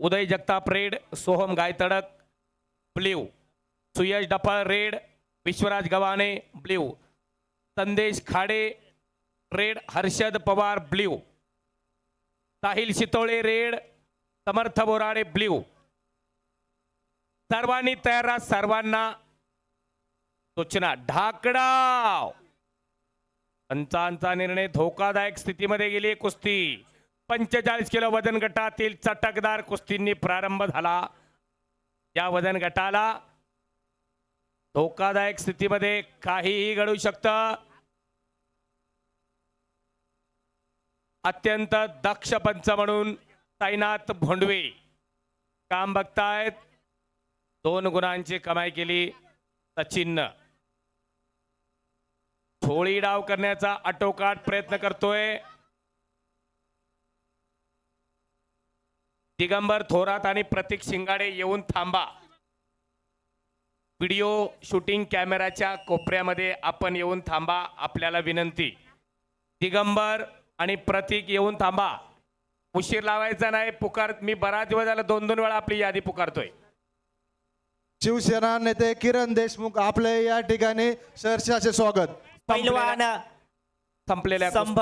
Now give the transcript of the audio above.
Uday Jagtap red Soham Gaytadak blue. Suyash Dapal red Vishwaraj Gavhane blue. Sandesh Khade red Harshad Pawar blue. Sahil Shitole red Samarth Borade blue. सर्वांनी तयार राहा सर्वांना सूचना. ढाकडाव. पंचांचा निर्णय धोकादायक स्थितीमध्ये गेली कुस्ती. पंचेचाळीस किलो वजन गटातील चटकदार कुस्तींनी प्रारंभ झाला. या वजन गटाला धोकादायक स्थितीमध्ये काहीही घडू शकतं. अत्यंत दक्ष पंच म्हणून तैनात भोंडवे काम बघतायत. दोन गुणांची कमाई केली सचिननं. थोडी डाव करण्याचा आटोकाट प्रयत्न करतोय. दिगंबर थोरात आणि प्रतीक शिंगाडे येऊन थांबा. व्हिडिओ शूटिंग कॅमेराच्या कोपऱ्यामध्ये आपण येऊन थांबा आपल्याला विनंती. दिगंबर आणि प्रतीक येऊन थांबा. उशीर लावायचा नाही पुकार मी बराच दिवस झाला दोन दोन वेळा आपली यादी पुकारतोय. शिवसेना नेते किरण देशमुख आपले या ठिकाणी सहर्षाचे स्वागत. पैलवान संपलेल्या संभव